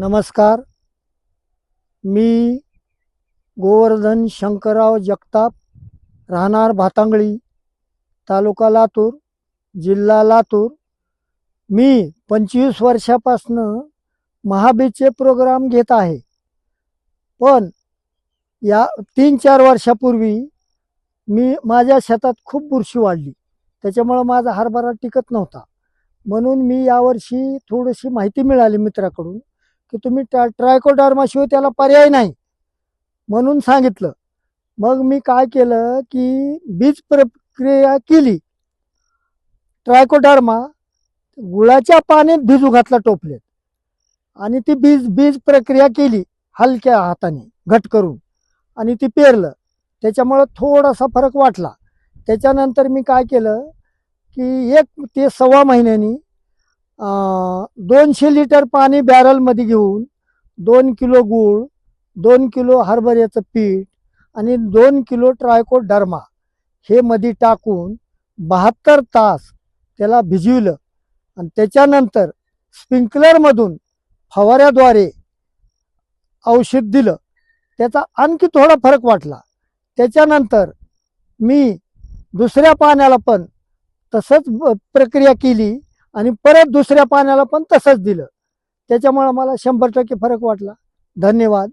नमस्कार. मी गोवर्धन शंकरराव जगताप राहणार भातांगळी तालुका लातूर जिल्हा लातूर. मी पंचवीस वर्षापासनं महाबीजचे प्रोग्राम घेत आहे. पण या तीन चार वर्षापूर्वी मी माझ्या शेतात खूप बुरशी वाढली. त्याच्यामुळं माझा हरभरा टिकत नव्हता. म्हणून मी यावर्षी थोडीशी माहिती मिळाली मित्राकडून. की तुम्ही ट्रा ट्रायकोडार्माशिवाय त्याला पर्याय नाही म्हणून सांगितलं. मग मी काय केलं की बीज प्रक्रिया केली. ट्रायकोडार्मा गुळाच्या पाण्यात भिजू घातला टोपलेत आणि ती बीज बीज प्रक्रिया केली हलक्या हाताने घट करून. आणि ती पेरलं. त्याच्यामुळं थोडासा फरक वाटला. त्याच्यानंतर मी काय केलं की एक ते सव्वा महिन्यानी दोनशे लिटर पाणी बॅरलमध्ये घेऊन दोन किलो गूळ दोन किलो हरभऱ्याचं पीठ आणि दोन किलो ट्रायको डर्मा हे मध्ये टाकून बहात्तर तास त्याला भिजविलं. आणि त्याच्यानंतर स्प्रिंकलरमधून फवाऱ्याद्वारे औषध दिलं. त्याचा आणखी थोडा फरक वाटला. त्याच्यानंतर मी दुसऱ्या पाण्याला पण तसंच प्रक्रिया केली. आणि परत दुसऱ्या पाण्याला पण तसंच दिलं. त्याच्यामुळं मला शंभर टक्के फरक वाटला. धन्यवाद.